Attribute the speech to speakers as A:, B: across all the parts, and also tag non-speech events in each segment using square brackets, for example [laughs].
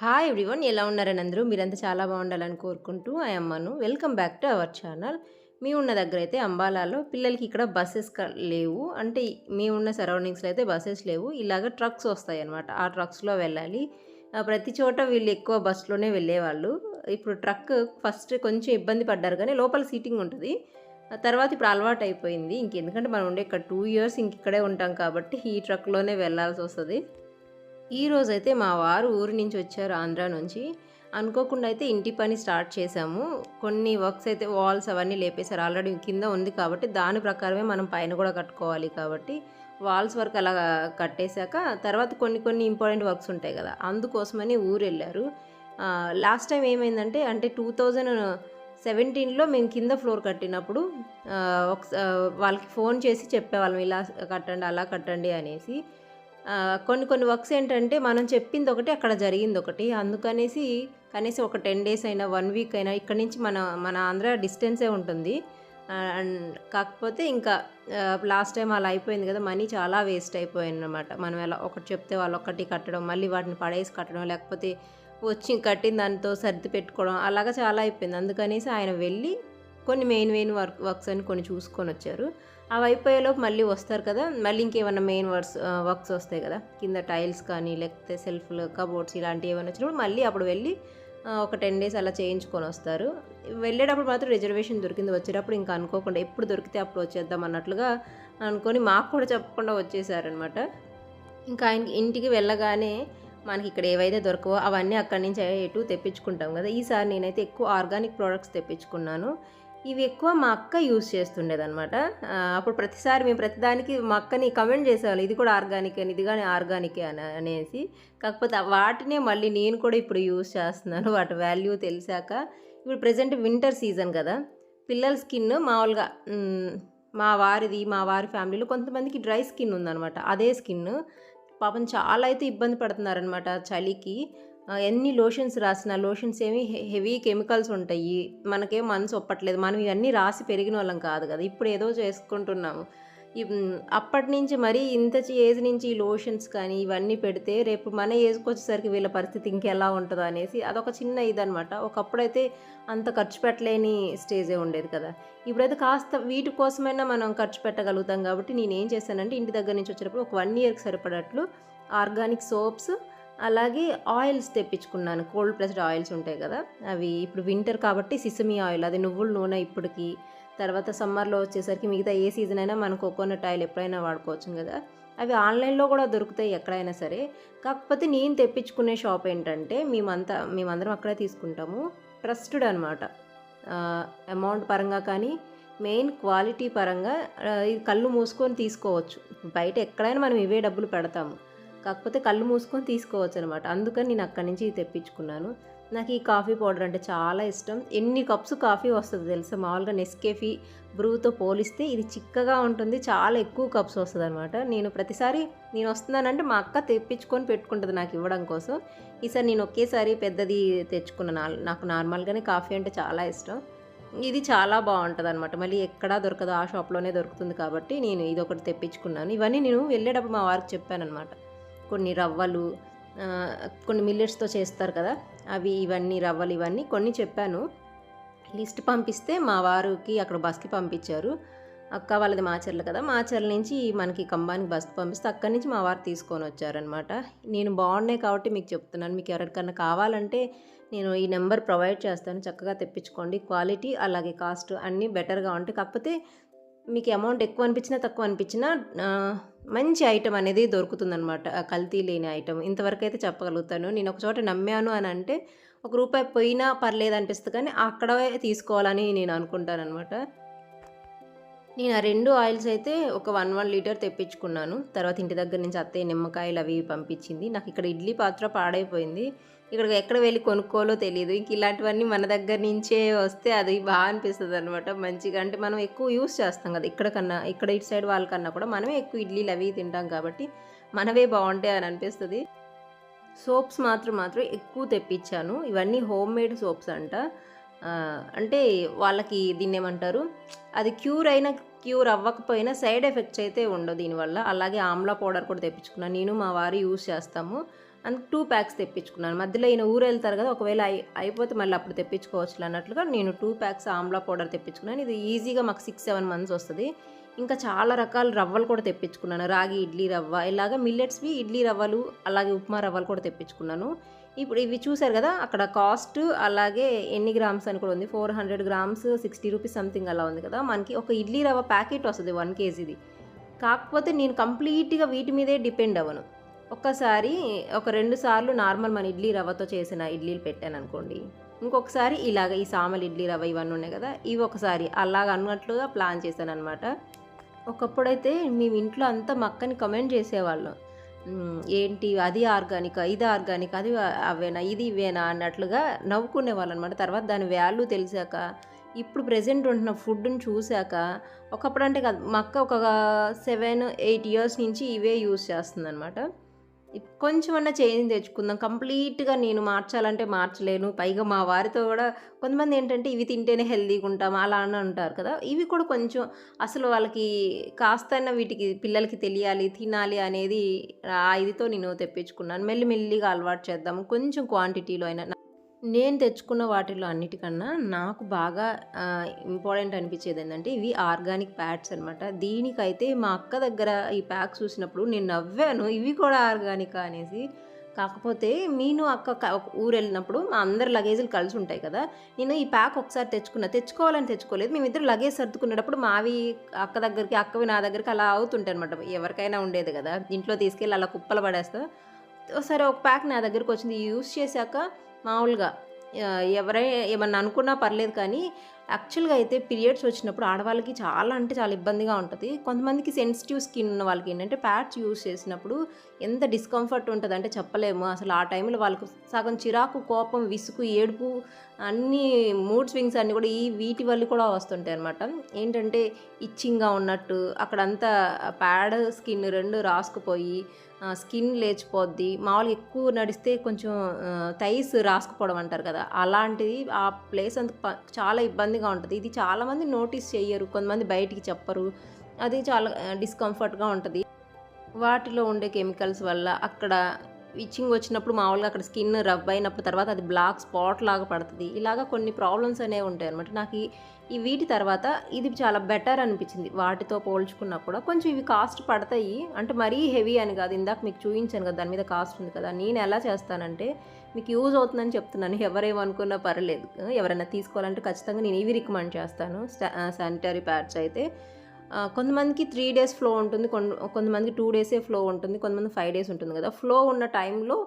A: Hi everyone ఎలా ఉన్నారని అందరూ? మీరంతా చాలా బాగుండాలని కోరుకుంటూ ఐ అమ్మను welcome back to our channel మీ ఉన్న దగ్గర అయితే అంబాలాలో పిల్లలకి ఇక్కడ బస్సెస్ లేవు. అంటే మేము ఉన్న సరౌండింగ్స్లో అయితే బస్సెస్ లేవు. ఇలాగ ట్రక్స్ వస్తాయి అనమాట ఆ ట్రక్స్లో వెళ్ళాలి. ప్రతి చోట వీళ్ళు ఎక్కువ బస్సులోనే వెళ్ళేవాళ్ళు. ఇప్పుడు ట్రక్ ఫస్ట్ కొంచెం ఇబ్బంది పడ్డారు కానీ లోపల సీటింగ్ ఉంటుంది. ఆ తర్వాత ఇప్పుడు అలవాటు అయిపోయింది. ఇంకెందుకంటే మనం ఉండే ఇక్కడ టూ ఇయర్స్ ఇంక ఇక్కడే ఉంటాం కాబట్టి ఈ ట్రక్లోనే వెళ్ళాల్సి వస్తుంది. ఈ మా వారు ఊరి నుంచి వచ్చారు ఆంధ్ర నుంచి. అనుకోకుండా అయితే ఇంటి పని స్టార్ట్ చేశాము. కొన్ని వర్క్స్ అయితే వాల్స్ అవన్నీ లేపేశారు. ఆల్రెడీ కింద ఉంది కాబట్టి దాని ప్రకారమే మనం పైన కూడా కట్టుకోవాలి కాబట్టి వాల్స్ వర్క్ అలా కట్టేశాక తర్వాత కొన్ని కొన్ని ఇంపార్టెంట్ వర్క్స్ ఉంటాయి కదా అందుకోసమని ఊరు వెళ్ళారు. లాస్ట్ టైం ఏమైందంటే అంటే టూ థౌజండ్ సెవెంటీన్లో మేము కింద ఫ్లోర్ కట్టినప్పుడు ఒకసారి వాళ్ళకి ఫోన్ చేసి చెప్పేవాళ్ళం ఇలా కట్టండి అలా కట్టండి అనేసి. కొన్ని కొన్ని వర్క్స్ ఏంటంటే మనం చెప్పింది ఒకటి అక్కడ జరిగింది ఒకటి అందుకనేసి కనీసం ఒక టెన్ డేస్ అయినా వన్ వీక్ అయినా ఇక్కడ నుంచి మన మన ఆంధ్ర డిస్టెన్సే ఉంటుంది. అండ్ కాకపోతే ఇంకా లాస్ట్ టైం అలా అయిపోయింది కదా మనీ చాలా వేస్ట్ అయిపోయింది అనమాట మనం ఎలా ఒకటి చెప్తే వాళ్ళు ఒకటి కట్టడం మళ్ళీ వాటిని పడేసి కట్టడం లేకపోతే వచ్చి కట్టిన దానితో సర్ది పెట్టుకోవడం అలాగా చాలా అయిపోయింది. అందుకనేసి ఆయన వెళ్ళి కొన్ని మెయిన్ మెయిన్ వర్క్ వర్క్స్ అని కొన్ని చూసుకొని వచ్చారు. అవి అయిపోయేలోపు మళ్ళీ వస్తారు కదా. మళ్ళీ ఇంకేమైనా మెయిన్ వర్క్స్ వర్క్స్ వస్తాయి కదా. కింద టైల్స్ కానీ లేకపోతే సెల్ఫ్లు కబోర్డ్స్ ఇలాంటివి ఏమైనా వచ్చినప్పుడు మళ్ళీ అప్పుడు వెళ్ళి ఒక టెన్ డేస్ అలా చేయించుకొని వస్తారు. వెళ్ళేటప్పుడు మాత్రం రిజర్వేషన్ దొరికింది. వచ్చేటప్పుడు ఇంకా అనుకోకుండా ఎప్పుడు దొరికితే అప్పుడు వచ్చేద్దాం అన్నట్లుగా అనుకొని మాకు కూడా చెప్పకుండా వచ్చేసారనమాట ఇంకా ఆయన ఇంటికి వెళ్ళగానే మనకి ఇక్కడ ఏవైతే దొరకవో అవన్నీ అక్కడి నుంచి ఎటు తెప్పించుకుంటాం కదా. ఈసారి నేనైతే ఎక్కువ ఆర్గానిక్ ప్రోడక్ట్స్ తెప్పించుకున్నాను. ఇవి ఎక్కువ మా అక్క యూస్ చేస్తుండేదనమాట అప్పుడు ప్రతిసారి మేము ప్రతిదానికి మా అక్కని కమెంట్ చేసేవాళ్ళం ఇది కూడా ఆర్గానిక్ అని ఇది కానీ ఆర్గానికే అని అనేసి. కాకపోతే వాటినే మళ్ళీ నేను కూడా ఇప్పుడు యూస్ చేస్తున్నాను. వాటి వాల్యూ తెలిసాక ఇప్పుడు ప్రజెంట్ వింటర్ సీజన్ కదా. పిల్లల స్కిన్ మామూలుగా మా వారిది మా వారి ఫ్యామిలీలో కొంతమందికి డ్రై స్కిన్ ఉందన్నమాట. అదే స్కిన్. పాపం చాలా అయితే ఇబ్బంది పడుతున్నారనమాట చలికి. ఎన్ని లోషన్స్ రాసిన లోషన్స్ ఏమి హెవీ కెమికల్స్ ఉంటాయి. మనకేం మనసు ఒప్పట్లేదు. మనం ఇవన్నీ రాసి పెరిగిన వాళ్ళం కాదు కదా. ఇప్పుడు ఏదో చేసుకుంటున్నాము. అప్పటి నుంచి మరి ఇంత ఏజ్ నుంచి ఈ లోషన్స్ కానీ ఇవన్నీ పెడితే రేపు మన ఏజ్కి వచ్చేసరికి వీళ్ళ పరిస్థితి ఇంకెలా ఉంటుందో అనేసి అదొక చిన్న ఇదనమాట ఒకప్పుడైతే అంత ఖర్చు పెట్టలేని స్టేజే ఉండేది కదా. ఇప్పుడైతే కాస్త వీటి కోసమైనా మనం ఖర్చు పెట్టగలుగుతాం కాబట్టి నేను ఏం చేశానంటే ఇంటి దగ్గర నుంచి వచ్చేటప్పుడు ఒక వన్ ఇయర్కి సరిపడట్లు ఆర్గానిక్ సోప్స్ అలాగే ఆయిల్స్ తెప్పించుకున్నాను. కోల్డ్ ప్రెస్డ్ ఆయిల్స్ ఉంటాయి కదా అవి ఇప్పుడు వింటర్ కాబట్టి సిసమి ఆయిల్ అది నువ్వుల నూనె ఇప్పటికి. తర్వాత సమ్మర్లో వచ్చేసరికి మిగతా ఏ సీజన్ అయినా మనం కోకోనట్ ఆయిల్ ఎప్పుడైనా వాడుకోవచ్చు కదా. అవి ఆన్లైన్లో కూడా దొరుకుతాయి ఎక్కడైనా సరే. కాకపోతే నేను తెప్పించుకునే షాప్ ఏంటంటే మేమంతా మేమందరం అక్కడే తీసుకుంటాము. ట్రస్టెడ్ అనమాట అమౌంట్ పరంగా కానీ మెయిన్ క్వాలిటీ పరంగా ఇది కళ్ళు మూసుకొని తీసుకోవచ్చు. బయట ఎక్కడైనా మనం ఇవే డబ్బులు పెడతాము. కాకపోతే కళ్ళు మూసుకొని తీసుకోవచ్చు అనమాట అందుకని నేను అక్కడి నుంచి తెప్పించుకున్నాను. నాకు ఈ కాఫీ పౌడర్ అంటే చాలా ఇష్టం. ఎన్ని కప్స్ కాఫీ వస్తుంది తెలుసా? మామూలుగా నెస్కేఫీ బ్రూతో పోలిస్తే ఇది చిక్కగా ఉంటుంది చాలా ఎక్కువ కప్స్ వస్తుంది అనమాట నేను ప్రతిసారి నేను వస్తున్నానంటే మా అక్క తెప్పించుకొని పెట్టుకుంటుంది నాకు ఇవ్వడం కోసం. ఈసారి నేను ఒకేసారి పెద్దది తెచ్చుకున్నాను నాకు నార్మల్గానే కాఫీ అంటే చాలా ఇష్టం. ఇది చాలా బాగుంటుంది అనమాట మళ్ళీ ఎక్కడా దొరకదు ఆ షాప్లోనే దొరుకుతుంది కాబట్టి నేను ఇది ఒకటి తెప్పించుకున్నాను. ఇవన్నీ నేను వెళ్ళేటప్పుడు మా వారికి చెప్పాను అనమాట కొన్ని రవ్వలు కొన్ని మిల్లెట్స్తో చేస్తారు కదా అవి ఇవన్నీ రవ్వలు ఇవన్నీ కొన్ని చెప్పాను. లిస్ట్ పంపిస్తే మా వారికి అక్కడ బస్కి పంపించారు. అక్క వాళ్ళది మాచర్లు కదా మాచర్ల నుంచి మనకి కంబానికి బస్కి పంపిస్తే అక్కడి నుంచి మా వారు తీసుకొని వచ్చారనమాట నేను బాగున్నాయి కాబట్టి మీకు చెప్తున్నాను. మీకు ఎవరికన్నా కావాలంటే నేను ఈ నెంబర్ ప్రొవైడ్ చేస్తాను. చక్కగా తెప్పించుకోండి. క్వాలిటీ అలాగే కాస్ట్ అన్నీ బెటర్గా ఉంటాయి. కాకపోతే మీకు అమౌంట్ ఎక్కువ అనిపించినా తక్కువ అనిపించినా మంచి ఐటమ్ అనేది దొరుకుతుందనమాట కల్తీ లేని ఐటమ్ ఇంతవరకు అయితే చెప్పగలుగుతాను. నేను ఒక చోట నమ్మాను అని అంటే ఒక రూపాయి పోయినా పర్లేదు అనిపిస్తుంది కానీ అక్కడే తీసుకోవాలని నేను అనుకుంటాను అనమాట నేను ఆ రెండు ఆయిల్స్ అయితే ఒక వన్ వన్ లీటర్ తెప్పించుకున్నాను. తర్వాత ఇంటి దగ్గర నుంచి అత్తయ్య నిమ్మకాయలు అవి పంపించింది. నాకు ఇక్కడ ఇడ్లీ పాత్ర పాడైపోయింది. ఇక్కడ ఎక్కడ వెళ్ళి కొనుక్కోవాలో తెలియదు ఇంక ఇలాంటివన్నీ మన దగ్గర నుంచే వస్తే అది బాగా అనిపిస్తుంది అనమాట మంచిగా అంటే మనం ఎక్కువ యూస్ చేస్తాం కదా ఇక్కడ కన్నా ఇక్కడ ఇటు సైడ్ వాళ్ళకన్నా కూడా మనమే ఎక్కువ ఇడ్లీలు అవి తింటాం కాబట్టి మనవే బాగుంటాయి అని అనిపిస్తుంది. సోప్స్ మాత్రం మాత్రం ఎక్కువ తెప్పించాను. ఇవన్నీ హోమ్ మేడ్ సోప్స్ అంట. అంటే వాళ్ళకి దీన్ని ఏమంటారు? అది క్యూర్ అయినా క్యూర్ అవ్వకపోయినా సైడ్ ఎఫెక్ట్స్ అయితే ఉండవు దీనివల్ల. అలాగే ఆమ్లా పౌడర్ కూడా తెప్పించుకున్నాను. నేను మా వారు యూస్ చేస్తాము. అందుకు టూ ప్యాక్స్ తెప్పించుకున్నాను. మధ్యలో ఈయన ఊరు వెళ్తారు కదా ఒకవేళ అయి అయిపోతే మళ్ళీ అప్పుడు తెప్పించుకోవచ్చు అన్నట్లుగా నేను టూ ప్యాక్స్ ఆమ్లా పౌడర్ తెప్పించుకున్నాను. ఇది ఈజీగా మాకు సిక్స్ సెవెన్ మంత్స్ వస్తుంది. ఇంకా చాలా రకాల రవ్వలు కూడా తెప్పించుకున్నాను. రాగి ఇడ్లీ రవ్వ ఇలాగ మిల్లెట్స్వి ఇడ్లీ రవ్వలు అలాగే ఉప్మా రవ్వలు కూడా తెప్పించుకున్నాను. ఇప్పుడు ఇవి చూసారు కదా అక్కడ కాస్ట్ అలాగే ఎన్ని గ్రామ్స్ అని కూడా ఉంది. Four hundred grams sixty rupees something అలా ఉంది కదా మనకి ఒక ఇడ్లీ రవ్వ ప్యాకెట్ వస్తుంది వన్ కేజీది. కాకపోతే నేను కంప్లీట్గా వీటి మీదే డిపెండ్ అవ్వను. ఒక్కసారి ఒక రెండు సార్లు నార్మల్ మన ఇడ్లీ రవ్వతో చేసిన ఇడ్లీలు పెట్టాను అనుకోండి. ఇంకొకసారి ఇలాగ ఈ సామలు ఇడ్లీ రవ్వ ఇవన్నీ ఉన్నాయి కదా ఇవి ఒకసారి అలాగ అన్నట్లుగా ప్లాన్ చేశాను అనమాట ఒకప్పుడైతే మేము ఇంట్లో అంతా మక్కని కమెంట్ చేసేవాళ్ళం. ఏంటి అది ఆర్గానిక్ ఇది ఆర్గానిక్ అది అవేనా ఇది ఇవేనా అన్నట్లుగా నవ్వుకునే వాళ్ళు అనమాట తర్వాత దాని వాల్యూ తెలిసాక ఇప్పుడు ప్రజెంట్ ఉంటున్న ఫుడ్ని చూశాక ఒకప్పుడు అంటే కాదు మక్క ఒక సెవెన్ ఎయిట్ ఇయర్స్ నుంచి ఇవే యూస్ చేస్తుంది అనమాట కొంచెమన్నా చేంజ్ తెచ్చుకుందాం. కంప్లీట్గా నేను మార్చాలంటే మార్చలేను. పైగా మా వారితో కూడా కొంతమంది ఏంటంటే ఇవి తింటేనే హెల్తీగా ఉంటాం అలా అని అంటారు కదా. ఇవి కూడా కొంచెం అసలు వాళ్ళకి కాస్తైనా వీటికి పిల్లలకి తెలియాలి తినాలి అనేది ఆ ఇదితో నేను తెప్పించుకున్నాను. మెల్లిమెల్లిగా అలవాటు చేద్దాం కొంచెం క్వాంటిటీలో అయినా. నేను తెచ్చుకున్న వాటిలో అన్నిటికన్నా నాకు బాగా ఇంపార్టెంట్ అనిపించేది ఏంటంటే ఇవి ఆర్గానిక్ ప్యాడ్స్ అనమాట దీనికైతే మా అక్క దగ్గర ఈ ప్యాక్ చూసినప్పుడు నేను నవ్వాను ఇవి కూడా ఆర్గానికా అనేసి. కాకపోతే నేను అక్క ఒక ఊరు వెళ్ళినప్పుడు మా అందరి లగేజీలు కలిసి ఉంటాయి కదా నేను ఈ ప్యాక్ ఒకసారి తెచ్చుకున్నా. తెచ్చుకోవాలని తెచ్చుకోలేదు. మేమిద్దరు లగేజ్ సర్దుకునేటప్పుడు మావి అక్క దగ్గరికి అక్కవి నా దగ్గరికి అలా అవుతుంటాయి అనమాట ఎవరికైనా ఉండేది కదా ఇంట్లో తీసుకెళ్ళి అలా కుప్పలు పడేస్తా. సరే ఒక ప్యాక్ నా దగ్గరికి వచ్చింది. యూస్ చేశాక మామూలుగా ఎవరై ఏమన్నా అనుకున్నా పర్లేదు కానీ యాక్చువల్గా అయితే పీరియడ్స్ వచ్చినప్పుడు ఆడవాళ్ళకి చాలా అంటే చాలా ఇబ్బందిగా ఉంటుంది. కొంతమందికి సెన్సిటివ్ స్కిన్ ఉన్న వాళ్ళకి ఏంటంటే ప్యాడ్స్ యూజ్ చేసినప్పుడు ఎంత డిస్కంఫర్ట్ ఉంటుంది అంటే చెప్పలేము. అసలు ఆ టైంలో వాళ్ళకు సగం చిరాకు కోపం విసుగు ఏడుపు అన్ని మూడ్ స్వింగ్స్ అన్నీ కూడా ఈ వీటి వల్ల కూడా వస్తుంటాయి అనమాట ఏంటంటే ఇచ్చింగ్గా ఉన్నట్టు అక్కడంతా ప్యాడ్ స్కిన్ రెండు రాసుకుపోయి స్కిన్ లేచిపోద్ది. మామూలుగా ఎక్కువ నడిస్తే కొంచెం థైస్ రాసుకుపోవడం అంటారు కదా అలాంటిది ఆ ప్లేస్ అంత ప- చాలా ఇబ్బందిగా ఉంటుంది. ఇది చాలామంది నోటీస్ చేయరు కొంతమంది బయటికి చెప్పరు. అది చాలా డిస్కంఫర్ట్గా ఉంటుంది. వాటిలో ఉండే కెమికల్స్ వల్ల అక్కడ ఇచ్చింగ్ వచ్చినప్పుడు మామూలుగా అక్కడ స్కిన్ రబ్ అయినప్పుడు తర్వాత అది బ్లాక్ స్పాట్ లాగా పడుతుంది. ఇలాగా కొన్ని ప్రాబ్లమ్స్ అనేవి ఉంటాయి అనమాట నాకు ఈ వీటి తర్వాత ఇది చాలా బెటర్ అనిపించింది. వాటితో పోల్చుకున్నప్పుడు కొంచెం ఇవి కాస్ట్ పడతాయి. అంటే మరీ హెవీ అని కాదు. ఇందాక మీకు చూపించాను కదా దాని మీద కాస్ట్ ఉంది కదా. నేను ఎలా చేస్తానంటే మీకు యూజ్ అవుతుందని చెప్తున్నాను. [laughs] ఎవరేమనుకున్నా పర్లేదు. ఎవరైనా తీసుకోవాలంటే ఖచ్చితంగా నేను ఇవి రికమెండ్ చేస్తాను. శానిటరీ ప్యాడ్స్ అయితే. కొంతమందికి త్రీ డేస్ ఫ్లో ఉంటుంది కొన్- కొంతమందికి టూ డేసే ఫ్లో ఉంటుంది కొంతమంది ఫైవ్ డేస్ ఉంటుంది కదా. ఫ్లో ఉన్న టైంలో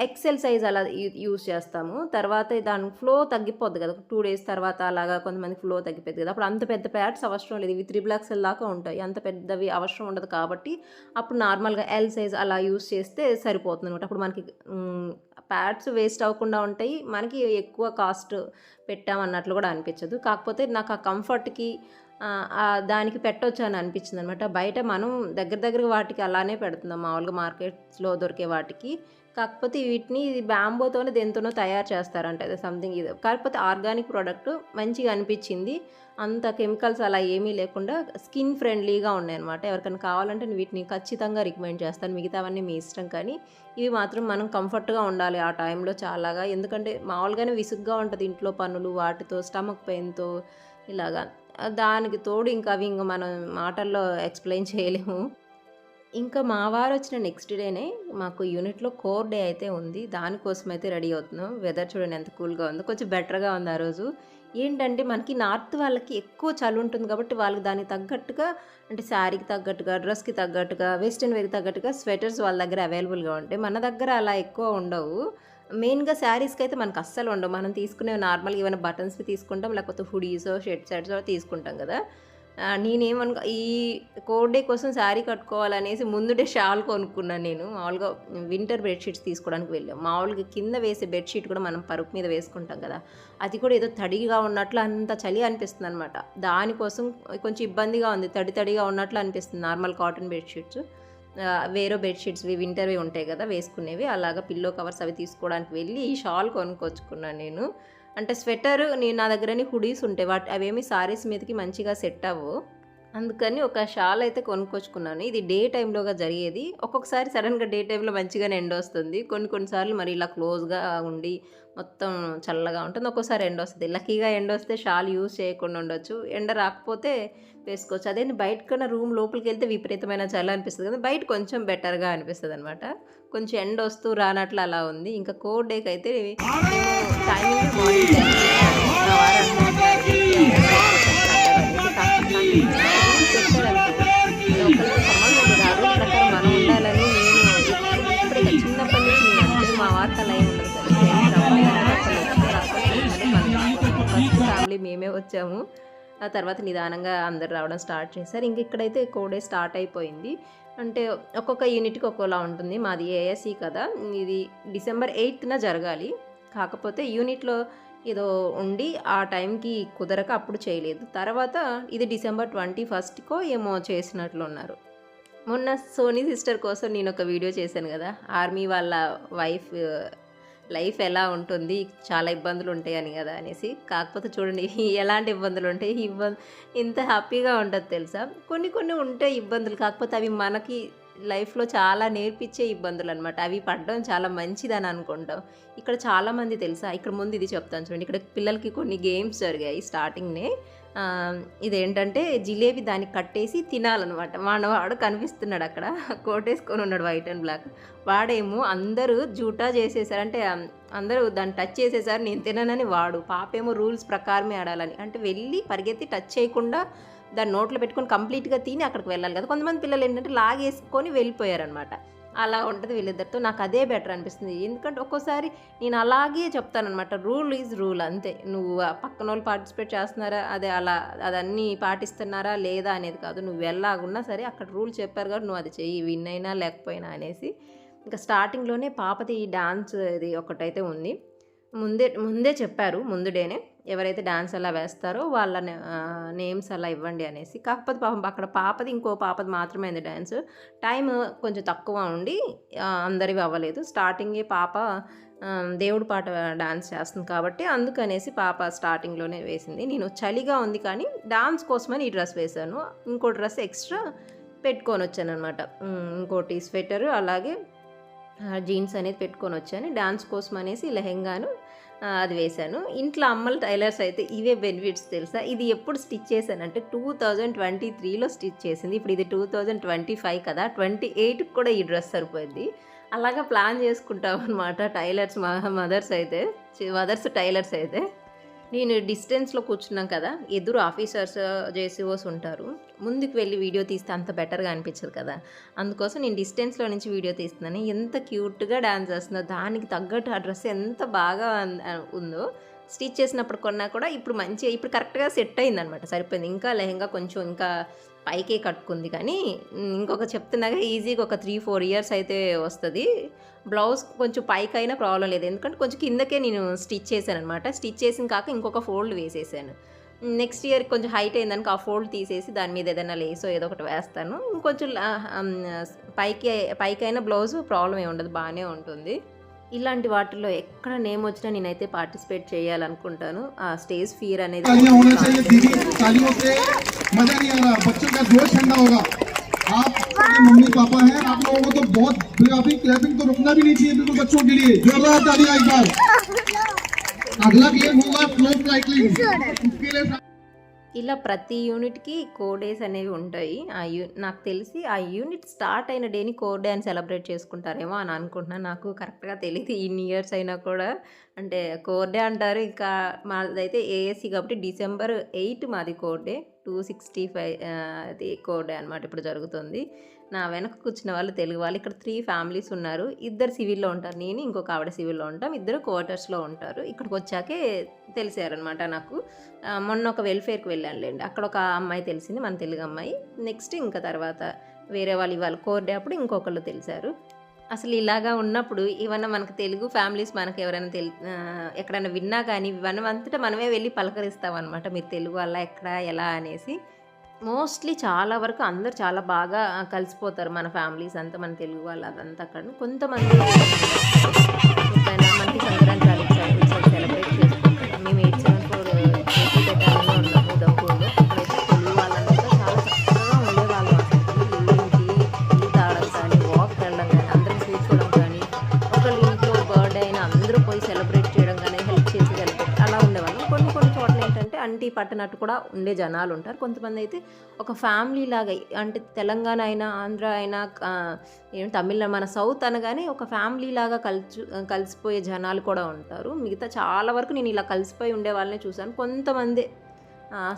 A: ఎక్సెల్ సైజ్ అలా యూ- యూస్ చేస్తాము. తర్వాత దాని ఫ్లో తగ్గిపోద్ది కదా. టూ డేస్ తర్వాత అలాగా కొంతమంది ఫ్లో తగ్గిపోద్ది కదా. అప్పుడు అంత పెద్ద ప్యాడ్స్ అవసరం లేదు. ఇవి త్రీ బ్లాక్స్ దాకా ఉంటాయి. అంత పెద్దవి అవసరం ఉండదు కాబట్టి అప్పుడు నార్మల్గా ఎల్ సైజ్ అలా యూస్ చేస్తే సరిపోతుంది అనమాట అప్పుడు మనకి ప్యాడ్స్ వేస్ట్ అవ్వకుండా ఉంటాయి. మనకి ఎక్కువ కాస్ట్ పెట్టామన్నట్లు కూడా అనిపించదు. కాకపోతే నాకు ఆ కంఫర్ట్కి దానికి పెట్టవచ్చు అని అనిపించింది అనమాట బయట మనం దగ్గర దగ్గర వాటికి అలానే పెడుతున్నాం. మామూలుగా మార్కెట్స్లో దొరికే వాటికి. కాకపోతే వీటిని ఇది బ్యాంబోతోనే దేంతోనో తయారు చేస్తారంట అదే సంథింగ్ ఇది. కాకపోతే ఆర్గానిక్ ప్రోడక్ట్ మంచిగా అనిపించింది. అంత కెమికల్స్ అలా ఏమీ లేకుండా స్కిన్ ఫ్రెండ్లీగా ఉన్నాయన్నమాట. ఎవరికైనా కావాలంటే నేను వీటిని ఖచ్చితంగా రికమెండ్ చేస్తాను. మిగతావన్నీ మీ ఇష్టం కానీ ఇవి మాత్రం మనం కంఫర్ట్గా ఉండాలి ఆ టైంలో చాలాగా. ఎందుకంటే మామూలుగానే విసుగ్గా ఉంటుంది ఇంట్లో పనులు వాటితో స్టమక్ పెయిన్తో ఇలాగా. దానికి తోడు ఇంకా అవి ఇంకా మనం మాటల్లో ఎక్స్ప్లెయిన్ చేయలేము. ఇంకా మా వారు వచ్చిన నెక్స్ట్ డేనే మాకు యూనిట్లో కోర్ డే అయితే ఉంది. దానికోసం అయితే రెడీ అవుతున్నాం. వెదర్ చూడండి ఎంత కూల్గా ఉందో కొంచెం బెటర్గా ఉంది ఆ రోజు. ఏంటంటే మనకి నార్త్ వాళ్ళకి ఎక్కువ చలి ఉంటుంది కాబట్టి వాళ్ళకి దానికి తగ్గట్టుగా అంటే శారీకి తగ్గట్టుగా డ్రెస్కి తగ్గట్టుగా వెస్ట్రన్ వేర్కి తగ్గట్టుగా స్వెటర్స్ వాళ్ళ దగ్గర అవైలబుల్గా ఉంటాయి. మన దగ్గర అలా ఎక్కువ ఉండవు. మెయిన్గా శారీస్కి అయితే మనకు అస్సలు ఉండవు. మనం తీసుకునే నార్మల్గా ఏమైనా బటన్స్వి తీసుకుంటాం లేకపోతే హుడీసో షర్ట్ సెట్స్ తీసుకుంటాం కదా. నేనేమనుకో ఈ కోడ్ డే కోసం శారీ కట్టుకోవాలనేసి ముందుడే షాల్ కొనుక్కున్నాను నేను. మామూలుగా వింటర్ బెడ్షీట్స్ తీసుకోవడానికి వెళ్ళాం. మామూలుగా కింద వేసే బెడ్షీట్ కూడా మనం పరుపు మీద వేసుకుంటాం కదా. అది కూడా ఏదో తడిగా ఉన్నట్లు అంత చలి అనిపిస్తుంది అనమాట దానికోసం కొంచెం ఇబ్బందిగా ఉంది. తడి తడిగా ఉన్నట్లు అనిపిస్తుంది నార్మల్ కాటన్ బెడ్షీట్స్. వేరే బెడ్షీట్స్వి వింటర్వి ఉంటాయి కదా వేసుకునేవి. అలాగా పిల్లో కవర్స్ అవి తీసుకోవడానికి వెళ్ళి ఈ షాల్ కొనుక్కొచ్చుకున్నాను నేను. అంటే స్వెటర్ నేను నా దగ్గరని హుడీస్ ఉంటాయి. వాటి అవేమి సారీస్ మీదకి మంచిగా సెట్ అవ్వవు అందుకని ఒక షాల్ అయితే కొనుక్కొచ్చుకున్నాను. ఇది డే టైంలోగా జరిగేది. ఒక్కొక్కసారి సడన్గా డే టైంలో మంచిగానే ఎండ వస్తుంది కొన్ని కొన్నిసార్లు మరి ఇలా క్లోజ్గా ఉండి మొత్తం చల్లగా ఉంటుంది. ఒక్కోసారి ఎండ వస్తుంది. లక్కీగా ఎండ వస్తే షాల్ యూజ్ చేయకుండా ఉండొచ్చు. ఎండ రాకపోతే వేసుకోవచ్చు. అదే బయట కన్నా రూమ్ లోపలికి వెళ్తే విపరీతమైన చల్ల అనిపిస్తుంది కదా. బయట కొంచెం బెటర్గా అనిపిస్తుంది అనమాట కొంచెం ఎండ వస్తూ రానట్లు అలా ఉంది. ఇంకా కోడ్ డేకి అయితే టైమింగ్ మార్నింగ్ ఓన్లీ మేమే వచ్చాము. ఆ తర్వాత నిదానంగా అందరు రావడం స్టార్ట్ చేశారు. ఇంక ఇక్కడైతే కోడే స్టార్ట్ అయిపోయింది. అంటే ఒక్కొక్క యూనిట్కి ఒక్కోలా ఉంటుంది. మాది ఏఎస్సి కదా. ఇది డిసెంబర్ ఎయిత్న జరగాలి. కాకపోతే యూనిట్లో ఏదో ఉండి ఆ టైంకి కుదరక అప్పుడు చేయలేదు. తర్వాత ఇది డిసెంబర్ ట్వంటీ ఫస్ట్కో ఏమో చేసినట్లు ఉన్నారు. మొన్న సోనీ సిస్టర్ కోసం నేను ఒక వీడియో చేశాను కదా. ఆర్మీ వాళ్ళ వైఫ్ లైఫ్ ఎలా ఉంటుంది చాలా ఇబ్బందులు ఉంటాయని కదా అనేసి. కాకపోతే చూడండి [laughs] ఎలాంటి ఇబ్బందులు ఉంటాయి ఇబ్బంది ఇంత హ్యాపీగా ఉంటుంది తెలుసా? కొన్ని కొన్ని ఉంటాయి ఇబ్బందులు. కాకపోతే అవి మనకి లైఫ్లో చాలా నేర్పించే ఇబ్బందులు అనమాట అవి పడడం చాలా మంచిదని అనుకుంటాం. ఇక్కడ చాలామంది తెలుసా? ఇక్కడ ముందు ఇది చెప్తాను చూడండి. ఇక్కడ పిల్లలకి కొన్ని గేమ్స్ జరిగాయి స్టార్టింగ్నే. ఇదేంటంటే జిలేబీ దానికి కట్టేసి తినాలన్నమాట. వాడు కనిపిస్తున్నాడు అక్కడ. కోట్ వేసుకొని ఉన్నాడు వైట్ అండ్ బ్లాక్. వాడేమో అందరూ జూటా చేసేసారు అంటే అందరూ దాన్ని టచ్ చేసేసారు నేను తిననని వాడు. పాపేమో రూల్స్ ప్రకారమే ఆడాలని. అంటే వెళ్ళి పరిగెత్తి టచ్ చేయకుండా దాన్ని నోట్లో పెట్టుకొని కంప్లీట్గా తిని అక్కడికి వెళ్ళాలి కదా. కొంతమంది పిల్లలు ఏంటంటే లాగేసుకొని వెళ్ళిపోయారనమాట అలా ఉంటుంది వీళ్ళిద్దరితో. నాకు అదే బెటర్ అనిపిస్తుంది. ఎందుకంటే ఒక్కోసారి నేను అలాగే చెప్తానమాట రూల్ ఈజ్ రూల్ అంతే. నువ్వు పక్కన వాళ్ళు పార్టిసిపేట్ చేస్తున్నారా? అదే అలా అదన్నీ పాటిస్తున్నారా? లేదా? అనేది కాదు. నువ్వు ఎలాగున్నా సరే అక్కడ రూల్ చెప్పారు కాబట్టి నువ్వు అది చెయ్యి. విన్ అయినా లేకపోయినా అనేసి. ఇంకా స్టార్టింగ్లోనే పాపది డాన్స్ ఇది ఒకటైతే ఉంది. ముందే ముందే చెప్పారు. ముందు డేనే. ఎవరైతే డాన్స్ అలా వేస్తారో వాళ్ళ నేమ్స్ అలా ఇవ్వండి అనేసి. కాకపోతే పాపం అక్కడ పాపది ఇంకో పాపది మాత్రమే ఉంది డ్యాన్స్ టైం కొంచెం తక్కువ ఉండి అందరివి అవ్వలేదు. స్టార్టింగే పాప దేవుడు దేవుడి పాట డాన్స్ చేస్తుంది కాబట్టి అందుకనేసి పాప స్టార్టింగ్లోనే వేసింది. నేను చలిగా ఉంది కానీ డాన్స్ కోసమని ఈ డ్రెస్ వేశాను. ఇంకో డ్రెస్ ఎక్స్ట్రా పెట్టుకొని వచ్చాను అనమాట ఇంకోటి స్వెటర్ అలాగే జీన్స్ అనేది పెట్టుకొని వచ్చాను. డాన్స్ కోసం అనేసి లెహెంగాను అది వేశాను. ఇంట్లో అమ్మల టైలర్స్ అయితే ఇవే బెనిఫిట్స్ తెలుసా? ఇది ఎప్పుడు స్టిచ్ చేశానంటే టూ థౌజండ్ ట్వంటీ త్రీలో స్టిచ్ చేసింది. ఇప్పుడు ఇది టూ థౌజండ్ ట్వంటీ ఫైవ్ కదా ట్వంటీ ఎయిట్కి కూడా ఈ డ్రెస్ సరిపోయింది. అలాగా ప్లాన్ చేసుకుంటాం అనమాట టైలర్స్ మా మదర్స్ అయితే మదర్స్ టైలర్స్ అయితే. నేను డిస్టెన్స్లో కూర్చున్నాం కదా ఎదురు ఆఫీసర్స్ జేసీఓస్ ఉంటారు. ముందుకు వెళ్ళి వీడియో తీస్తే అంత బెటర్గా అనిపించదు కదా. అందుకోసం నేను డిస్టెన్స్లో నుంచి వీడియో తీస్తున్నాను. ఎంత క్యూట్గా డ్యాన్స్ చేస్తుందో దానికి తగ్గట్టు ఆ డ్రెస్ ఎంత బాగా ఉందో స్టిచ్ చేసినప్పుడు కొన్నా కూడా ఇప్పుడు మంచిగా ఇప్పుడు కరెక్ట్గా సెట్ అయిందనమాట సరిపోయింది. ఇంకా లెహంగా కొంచెం ఇంకా పైకే కట్టుకుంది. కానీ ఇంకొక చెప్తున్నాగా ఈజీగా ఒక త్రీ ఫోర్ ఇయర్స్ అయితే వస్తుంది. బ్లౌజ్ కొంచెం పైకైనా ప్రాబ్లం లేదు. ఎందుకంటే కొంచెం కిందకే నేను స్టిచ్ చేశాను అనమాట స్టిచ్ చేసిన కాక ఇంకొక ఫోల్డ్ వేసేసాను. నెక్స్ట్ ఇయర్ కొంచెం హైట్ అయిందనుక ఆ ఫోల్డ్ తీసేసి దాని మీద ఏదైనా లేసో ఏదో ఒకటి వేస్తాను. ఇంకొంచెం పైకి పైకైనా బ్లౌజ్ ప్రాబ్లం ఏమి ఉండదు. బాగానే ఉంటుంది. ఇలాంటి వాటిల్లో ఎక్కడ నేమ్ వచ్చినా నేనైతే పార్టిసిపేట్ చేయాలనుకుంటాను ఆ స్టేజ్ ఫియర్ అనేది
B: तालियां होना चाहिए दीदी तालियों से मजा नहीं आ रहा बच्चों का जोश ठंडा होगा आप के मम्मी पापा हैं आप लोगों को तो बहुत अभी क्लैपिंग तो रुकना भी नहीं चाहिए बिल्कुल बच्चों के लिए जोरदार तालियां एक बार अगला गेम होगा फ्लोर साइकिलिंग उसके लिए
A: ఇలా ప్రతి యూనిట్కి కోర్ డేస్ అనేవి ఉంటాయి. ఆ యూ నాకు తెలిసి ఆ యూనిట్ స్టార్ట్ అయిన డేని కోర్ డే అని సెలబ్రేట్ చేసుకుంటారేమో అని అనుకుంటున్నాను. నాకు కరెక్ట్గా తెలియదు ఇన్ని ఇయర్స్ అయినా కూడా. అంటే కోర్ డే అంటారు. ఇంకా మాదైతే ఏఎస్సి కాబట్టి డిసెంబర్ ఎయిట్ మాది corps day. Two sixty five అది కోర్ డే అనమాట ఇప్పుడు జరుగుతుంది. నా వెనక కూర్చున్న వాళ్ళు తెలుగు వాళ్ళు ఇక్కడ త్రీ ఫ్యామిలీస్ ఉన్నారు. ఇద్దరు సివిల్లో ఉంటారు. నేను ఇంకొక ఆవిడ సివిల్లో ఉంటాం. ఇద్దరు క్వార్టర్స్లో ఉంటారు. ఇక్కడికి వచ్చాకే తెలిసారనమాట నాకు. మొన్న ఒక వెల్ఫేర్కి వెళ్ళానులేండి అక్కడ ఒక అమ్మాయి తెలిసింది మన తెలుగు అమ్మాయి. నెక్స్ట్ ఇంకా తర్వాత వేరే వాళ్ళు ఇవాళ కోర్డే అప్పుడు ఇంకొకళ్ళు తెలిసారు. అసలు ఇలాగా ఉన్నప్పుడు ఇవన్న మనకు తెలుగు ఫ్యామిలీస్ మనకు ఎవరైనా తెలి ఎక్కడైనా విన్నా కానీ ఇవన్నీ అంతటా మనమే వెళ్ళి పలకరిస్తాం అనమాట మీరు తెలుగు వల్ల ఎక్కడ ఎలా అనేసి. మోస్ట్లీ చాలా వరకు అందరు చాలా బాగా కలిసిపోతారు మన ఫ్యామిలీస్ అంతా మన తెలుగు వాళ్ళు అదంతా అక్కడ కొంతమంది మనకి సంక్రాంతి అంటి పట్టనట్టు కూడా ఉండే జనాలు ఉంటారు. కొంతమంది అయితే ఒక ఫ్యామిలీ లాగా అంటే తెలంగాణ అయినా ఆంధ్ర అయినా తమిళ మన సౌత్ అనగానే ఒక ఫ్యామిలీ లాగా కలిసి కలిసిపోయే జనాలు కూడా ఉంటారు. మిగతా చాలా వరకు నేను ఇలా కలిసిపోయి ఉండే వాళ్ళని చూశాను. కొంతమంది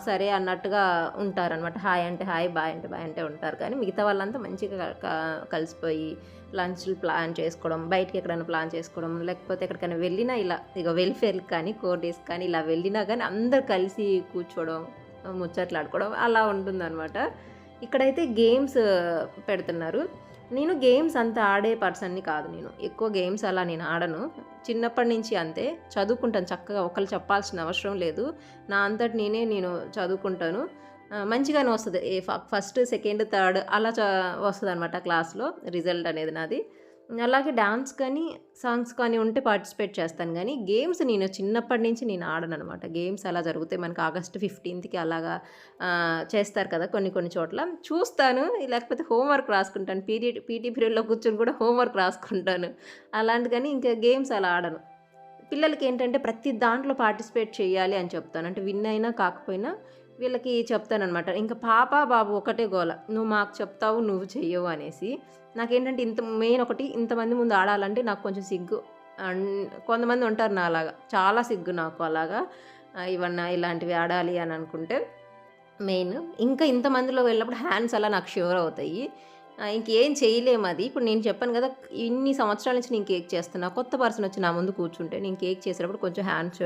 A: సరే అన్నట్టుగా ఉంటారనమాట హాయ్ అంటే హాయ్ బాయ్ అంటే బాయ్ అంటే ఉంటారు. కానీ మిగతా వాళ్ళంతా మంచిగా కలిసిపోయి లంచ్లు ప్లాన్ చేసుకోవడం బయటికి ఎక్కడైనా ప్లాన్ చేసుకోవడం లేకపోతే ఎక్కడికైనా వెళ్ళినా ఇలా ఇక వెల్ఫేర్ కానీ కోర్టేస్ కానీ ఇలా వెళ్ళినా కానీ అందరు కలిసి కూర్చోవడం ముచ్చట్లాడుకోవడం అలా ఉంటుందన్నమాట. ఇక్కడైతే గేమ్స్ పెడుతున్నారు. నేను గేమ్స్ అంత ఆడే పర్సన్ని కాదు నేను. ఎక్కువ గేమ్స్ అలా నేను ఆడను. చిన్నప్పటి నుంచి అంతే. చదువుకుంటాను చక్కగా. ఒకళ్ళు చెప్పాల్సిన అవసరం లేదు. నా అంతటి నేనే నేను చదువుకుంటాను. మంచిగానే వస్తుంది. ఏ ఫ- ఫస్ట్ సెకండ్ థర్డ్ అలా చ వస్తుంది అనమాట క్లాస్లో రిజల్ట్ అనేది నాది. అలాగే డ్యాన్స్ కానీ సాంగ్స్ కానీ ఉంటే పార్టిసిపేట్ చేస్తాను. కానీ గేమ్స్ నేను చిన్నప్పటి నుంచి నేను ఆడను అనమాట గేమ్స్ అలా జరుగుతాయి. మనకి ఆగస్ట్ ఫిఫ్టీన్త్కి అలాగా చేస్తారు కదా కొన్ని కొన్ని చోట్ల. చూస్తాను. లేకపోతే హోంవర్క్ రాసుకుంటాను. పీరియడ్ పీటీ పీరియడ్లో కూర్చొని కూడా హోంవర్క్ రాసుకుంటాను. అలాంటి కానీ ఇంకా గేమ్స్ అలా ఆడను. పిల్లలకి ఏంటంటే ప్రతి దాంట్లో పార్టిసిపేట్ చేయాలి అని చెప్తాను. అంటే విన్ అయినా కాకపోయినా వీళ్ళకి చెప్తానమాట ఇంకా పాప బాబు ఒకటే గోల. నువ్వు మాకు చెప్తావు నువ్వు చెయ్యవు అనేసి. నాకేంటంటే ఇంత మెయిన్ ఒకటి ఇంతమంది ముందు ఆడాలంటే నాకు కొంచెం సిగ్గు. కొంతమంది ఉంటారు నా అలాగా చాలా సిగ్గు నాకు అలాగా. ఇవన్నా ఇలాంటివి ఆడాలి అని అనుకుంటే మెయిన్. ఇంకా ఇంతమందిలో వెళ్ళినప్పుడు హ్యాండ్స్ అలా నాకు షూర్ అవుతాయి. ఇంకేం చేయలేము అది. ఇప్పుడు నేను చెప్పాను కదా ఇన్ని సంవత్సరాల నుంచి నేను కేక్ చేస్తున్నా. కొత్త పర్సన్ వచ్చి నా ముందు కూర్చుంటే నేను కేక్ చేసేటప్పుడు కొంచెం హ్యాండ్స్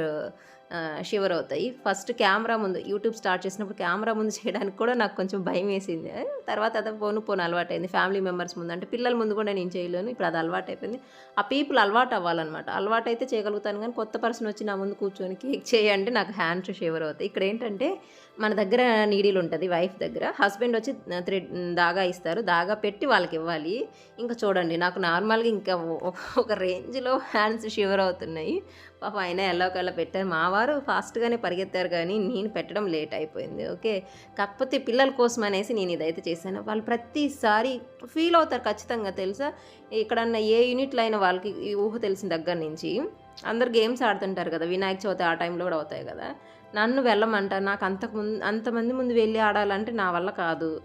A: షివర్ అవుతాయి ఫస్ట్ కెమెరా ముందు యూట్యూబ్ స్టార్ట్ చేసినప్పుడు కెమెరా ముందు చేయడానికి కూడా నాకు కొంచెం భయం వేసింది తర్వాత అదే పోను పోను అలవాటు అయింది ఫ్యామిలీ మెంబర్స్ ముందు అంటే పిల్లల ముందు కూడా నేను చేయలేను. ఇప్పుడు అది అలవాటు అయిపోయింది ఆ పీపుల్ అలవాటు అవ్వాలన్నమాట. అలవాటు అయితే చేయగలుగుతాను కానీ కొత్త పర్సన్ వచ్చి నా ముందు కూర్చొని కేక్ చేయండి నాకు హ్యాండ్స్ షివర్ అవుతాయి ఇక్కడ ఏంటంటే మన దగ్గర నీడీలు ఉంటుంది వైఫ్ దగ్గర. హస్బెండ్ వచ్చి త్రెడ్ దాగా ఇస్తారు. దాగా పెట్టి వాళ్ళకి ఇవ్వాలి. ఇంకా చూడండి నాకు నార్మల్గా ఇంకా ఒక- ఒక రేంజ్లో హ్యాండ్స్ షివర్ అవుతున్నాయి పాప ఆయన ఎల్లో కల్లా పెట్టారు. మా వారు ఫాస్ట్గానే పరిగెత్తారు కానీ నేను పెట్టడం లేట్ అయిపోయింది. ఓకే? కాకపోతే పిల్లల కోసం అనేసి నేను ఇదైతే చేశాను. వాళ్ళు ప్రతిసారి ఫీల్ అవుతారు ఖచ్చితంగా తెలుసా? ఇక్కడన్నా ఏ యూనిట్లో అయినా వాళ్ళకి ఈ ఊహ తెలిసిన దగ్గర నుంచి అందరు గేమ్స్ ఆడుతుంటారు కదా? వినాయక చవితి ఆ టైంలో కూడా అవుతాయి కదా? నన్ను వెళ్ళమంటారు. నాకు అంతకు ముందు అంతమంది ముందు వెళ్ళి ఆడాలంటే నా వల్ల కాదు.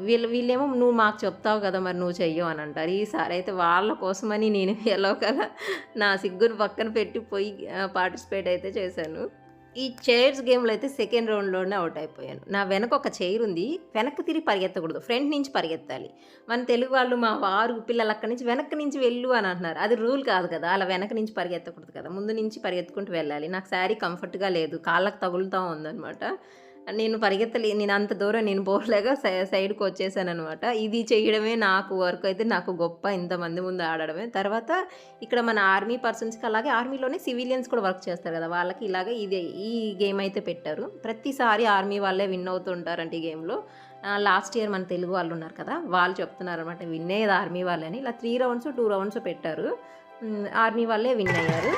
A: వీళ్ళు వీళ్ళేమో నువ్వు మాకు చెప్తావు కదా మరి నువ్వు చెయ్యవు అని అంటారు. ఈసారి అయితే వాళ్ళ కోసమని నేను ఎలా కదా నా సిగ్గును పక్కన పెట్టి పోయి పార్టిసిపేట్ అయితే చేశాను. ఈ చైర్స్ గేమ్లో అయితే సెకండ్ రౌండ్లోనే అవుట్ అయిపోయాను. నా వెనక ఒక చైర్ ఉంది. వెనక్కి తిరిగి పరిగెత్తకూడదు. ఫ్రంట్ నుంచి పరిగెత్తాలి. మన తెలుగు వాళ్ళు మా వారు పిల్లలు అక్కడి నుంచి వెనక్కి నుంచి వెళ్ళు అని అంటున్నారు. అది రూల్ కాదు కదా. అలా వెనక నుంచి పరిగెత్తకూడదు కదా. ముందు నుంచి పరిగెత్తుకుంటూ వెళ్ళాలి. నాకు శారీ కంఫర్ట్గా లేదు. కాళ్ళకు తగులుతూ ఉందన్నమాట. నేను పరిగెత్తలే నేను అంత దూరం నేను పోలేక సై- సైడ్కి వచ్చేసాను అనమాట ఇది చేయడమే నాకు వర్క్ అయితే నాకు గొప్ప ఇంతమంది ముందు ఆడడమే. తర్వాత ఇక్కడ మన ఆర్మీ పర్సన్స్కి అలాగే ఆర్మీలోనే సివిలియన్స్ కూడా వర్క్ చేస్తారు కదా వాళ్ళకి ఇలాగే ఇది ఈ గేమ్ అయితే పెట్టారు. ప్రతిసారి ఆర్మీ వాళ్ళే విన్ అవుతుంటారంట ఈ గేమ్లో. లాస్ట్ ఇయర్ మన తెలుగు వాళ్ళు ఉన్నారు కదా వాళ్ళు చెప్తున్నారు అనమాట విన్ ఆర్మీ వాళ్ళని. ఇలా త్రీ రౌండ్స్ టూ రౌండ్స్ పెట్టారు. ఆర్మీ వాళ్ళే విన్ అయ్యారు.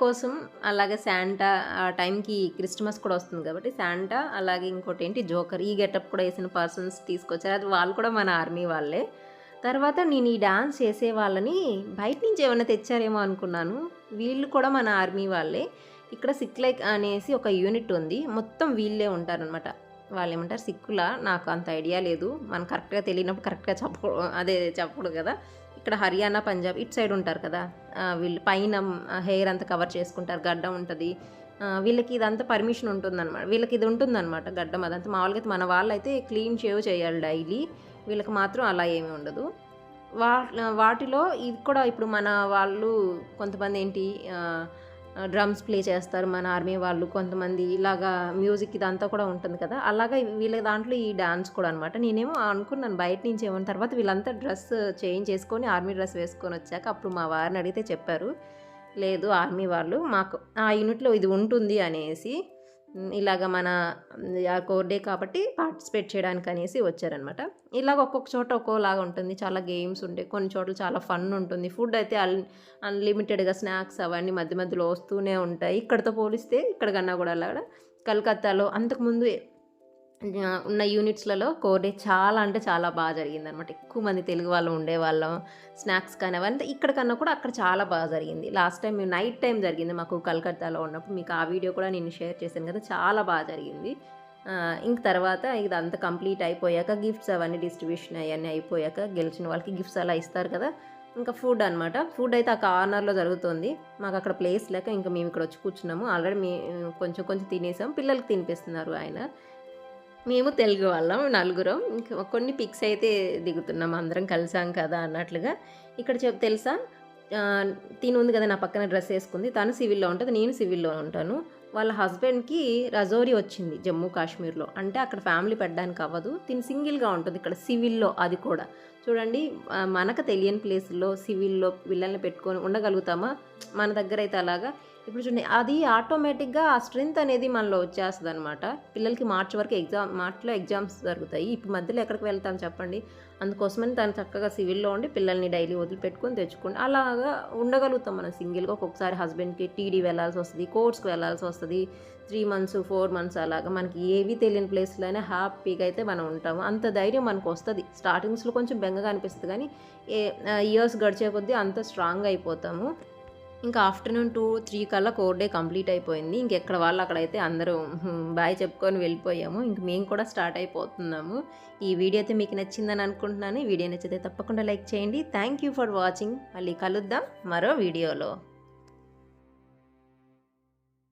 A: కోసం అలాగే శాంటా ఆ టైంకి క్రిస్మస్ కూడా వస్తుంది కాబట్టి శాంటా అలాగే ఇంకోటి ఏంటి జోకర్ ఈ గెటప్ కూడా వేసిన పర్సన్స్ తీసుకొచ్చారు. అది వాళ్ళు కూడా మన ఆర్మీ వాళ్ళే. తర్వాత నేను ఈ డాన్స్ చేసే వాళ్ళని బయట నుంచి ఏమైనా తెచ్చారేమో అనుకున్నాను. వీళ్ళు కూడా మన ఆర్మీ వాళ్ళే. ఇక్కడ సిక్ లైక్ అనేసి ఒక యూనిట్ ఉంది. మొత్తం వీళ్ళే ఉంటారనమాట వాళ్ళు ఏమంటారు సిక్కులా నాకు అంత ఐడియా లేదు. మనం కరెక్ట్గా తెలియనప్పుడు కరెక్ట్గా చెప్ప అదే చెప్పకూడదు కదా. ఇక్కడ హర్యానా పంజాబ్ ఇటు సైడ్ ఉంటారు కదా. వీళ్ళు పైన హెయిర్ అంతా కవర్ చేసుకుంటారు గడ్డం ఉంటుంది. వీళ్ళకి ఇదంతా పర్మిషన్ ఉంటుందన్నమాట. వీళ్ళకి ఇది ఉంటుందన్నమాట గడ్డం అదంతా. మామూలుగా అయితే మన వాళ్ళు అయితే క్లీన్ షేవ్ చేయాలి డైలీ. వీళ్ళకి మాత్రం అలా ఏమీ ఉండదు. వా వాటిలో ఇది కూడా ఇప్పుడు మన వాళ్ళు కొంతమంది ఏంటి డ్రమ్స్ ప్లే చేస్తారు మన ఆర్మీ వాళ్ళు కొంతమంది ఇలాగా మ్యూజిక్ ఇదంతా కూడా ఉంటుంది కదా. అలాగా వీళ్ళ దాంట్లో ఈ డాన్స్ కూడా అనమాట నేనేమో అనుకున్నాను బయట నుంచి ఏమన్న తర్వాత వీళ్ళంతా డ్రెస్ చేంజ్ చేసుకొని ఆర్మీ డ్రెస్ వేసుకొని వచ్చాక అప్పుడు మా వారిని అడిగితే చెప్పారు లేదు ఆర్మీ వాళ్ళు మాకు ఆ యూనిట్లో ఇది ఉంటుంది అనేసి ఇలాగ మన కోర్ డే కాబట్టి పార్టిసిపేట్ చేయడానికి అనేసి వచ్చారనమాట ఇలాగ ఒక్కొక్క చోట ఒక్కోలాగా ఉంటుంది. చాలా గేమ్స్ ఉంటాయి కొన్ని చోట్ల చాలా ఫన్ ఉంటుంది. ఫుడ్ అయితే అన్ అన్లిమిటెడ్గా స్నాక్స్ అవన్నీ మధ్య మధ్యలో వస్తూనే ఉంటాయి. ఇక్కడతో పోలిస్తే ఇక్కడ కన్నా కూడా అలాగా కలకత్తాలో అంతకుముందు ఉన్న యూనిట్స్లలో కోర్ డే చాలా అంటే చాలా బాగా జరిగింది అనమాట ఎక్కువ మంది తెలుగు వాళ్ళు ఉండేవాళ్ళం. స్నాక్స్ కానీ అవన్నీ ఇక్కడ కన్నా కూడా అక్కడ చాలా బాగా జరిగింది. లాస్ట్ టైం మేము నైట్ టైం జరిగింది మాకు కలకత్తాలో ఉన్నప్పుడు. మీకు ఆ వీడియో కూడా నేను షేర్ చేశాను కదా చాలా బాగా జరిగింది. ఇంక తర్వాత ఇదంతా కంప్లీట్ అయిపోయాక గిఫ్ట్స్ అవన్నీ డిస్ట్రిబ్యూషన్ అవన్నీ అయిపోయాక గెలిచిన వాళ్ళకి గిఫ్ట్స్ అలా ఇస్తారు కదా. ఇంకా ఫుడ్ అనమాట. ఫుడ్ అయితే ఆ కార్నర్లో జరుగుతుంది. మాకు అక్కడ ప్లేస్ లేక ఇంకా మేము ఇక్కడ వచ్చి కూర్చున్నాము. ఆల్రెడీ మీ కొంచెం కొంచెం తినేసాం. పిల్లలకి తినిపిస్తున్నారు ఆయన. మేము తెలుగు వాళ్ళం నలుగురం. ఇంకా కొన్ని పిక్స్ అయితే దిగుతున్నాం అందరం కలిసాం కదా అన్నట్లుగా. ఇక్కడ చెప్ తెలుసా? ఆ, తిను ఉంది కదా నా పక్కన డ్రెస్ వేసుకుంది. తను సివిల్లో ఉంటుంది నేను సివిల్లో ఉంటాను. వాళ్ళ హస్బెండ్కి రజోరీ వచ్చింది జమ్మూ కాశ్మీర్లో. అంటే అక్కడ ఫ్యామిలీ పెట్టడానికి అవ్వదు. తిని సింగిల్గా ఉంటుంది ఇక్కడ సివిల్లో అది కూడా. చూడండి మనకు తెలియని ప్లేస్లో సివిల్లో పిల్లల్ని పెట్టుకొని ఉండగలుగుతామా? మన దగ్గర అయితే అలాగా. ఇప్పుడు చూడండి అది ఆటోమేటిక్గా ఆ స్ట్రెంత్ అనేది మనలో వచ్చేస్తుంది అనమాట పిల్లలకి మార్చి వరకు ఎగ్జామ్ మార్చిలో ఎగ్జామ్స్ జరుగుతాయి. ఇప్పుడు మధ్యలో ఎక్కడికి వెళ్తాం చెప్పండి? అందుకోసమని తను చక్కగా సివిల్లో ఉండి పిల్లల్ని డైలీ వదిలిపెట్టుకొని తెచ్చుకోండి అలాగా ఉండగలుగుతాం మనం సింగిల్గా. ఒక్కొక్కసారి హస్బెండ్కి టీడీ వెళ్ళాల్సి వస్తుంది కోర్స్కి వెళ్ళాల్సి వస్తుంది. త్రీ మంత్స్ ఫోర్ మంత్స్ అలాగా మనకి ఏవి తెలియని ప్లేస్లోనే హ్యాపీగా అయితే మనం ఉంటాము. అంత ధైర్యం మనకు వస్తుంది. స్టార్టింగ్స్లో కొంచెం బెంగగా అనిపిస్తుంది కానీ ఏ ఇయర్స్ గడిచే కొద్దీ అంత స్ట్రాంగ్ అయిపోతాము. ఇంకా ఆఫ్టర్నూన్ టూ త్రీ కల్లా కోర్ డే కంప్లీట్ అయిపోయింది. ఇంకెక్కడ వాళ్ళు అక్కడైతే అందరూ బాయ్ చెప్పుకొని వెళ్ళిపోయాము. ఇంక మేము కూడా స్టార్ట్ అయిపోతున్నాము. ఈ వీడియో అయితే మీకు నచ్చిందని అనుకుంటున్నాను. ఈ వీడియో నచ్చితే తప్పకుండా లైక్ చేయండి. Thank you for watching. మళ్ళీ కలుద్దాం మరో వీడియోలో.